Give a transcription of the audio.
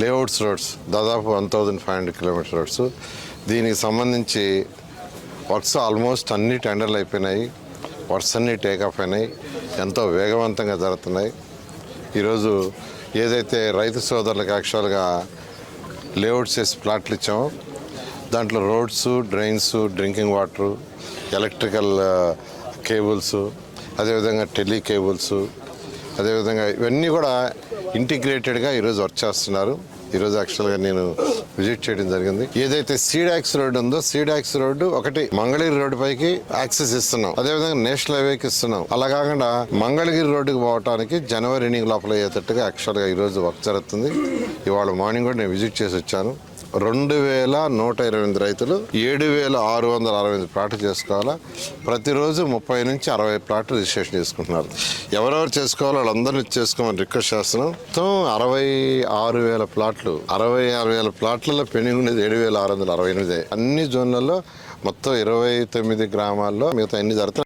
Layouts roads దాదాపు one thousand five hundred kilometre roads దీనికి సంబంధించి వర్క్స్ ఆల్మోస్ట్ అన్ని టెండర్లు అయిపోయినాయి. వర్క్స్ అన్ని టేకాఫ్ అయినాయి. ఎంతో వేగవంతంగా జరుగుతున్నాయి. ఈరోజు ఏదైతే రైతు సోదరులకు యాక్చువల్గా లేఅవుట్స్ చేసి ప్లాట్లు ఇచ్చామో దాంట్లో roads drains drinking water electrical cables అదేవిధంగా టెలీ కేబుల్స్ అదేవిధంగా ఇవన్నీ కూడా ఇంటిగ్రేటెడ్గా ఈరోజు వర్క్ చేస్తున్నారు. ఈరోజు యాక్చువల్గా నేను విజిట్ చేయడం జరిగింది. ఏదైతే సీడాక్స్ రోడ్ ఉందో సీడాక్స్ రోడ్డు ఒకటి మంగళగిరి రోడ్డు పైకి యాక్సెస్ ఇస్తున్నాం. అదేవిధంగా నేషనల్ హైవేకి ఇస్తున్నాం. అలా కాకుండా మంగళగిరి రోడ్డుకి పోవడానికి జనవరి ఎన్నిక లోపల అయ్యేటట్టుగా యాక్చువల్గా ఈరోజు వర్క్ జరుగుతుంది. ఇవాళ మార్నింగ్ కూడా నేను విజిట్ చేసి వచ్చాను. రెండు వేల నూట ఇరవై ఎనిమిది రైతులు ఏడు వేల ఆరు వందల అరవై ఎనిమిది ప్లాట్లు చేసుకోవాలా? ప్రతిరోజు ముప్పై నుంచి అరవై ప్లాట్లు రిజిస్ట్రేషన్ చేసుకుంటున్నారు. ఎవరెవరు చేసుకోవాలో వాళ్ళందరినీ చేసుకోమని రిక్వెస్ట్ చేస్తున్నాం. మొత్తం అరవై ఆరు వేల ప్లాట్లు అరవై ఆరు వేల ప్లాట్లలో పెండింగ్ ఉండేది ఏడు వేల ఆరు వందల అరవై ఎనిమిది. అన్ని జోన్లలో మొత్తం ఇరవై తొమ్మిది గ్రామాల్లో మిగతా ఎన్ని జరుగుతాయి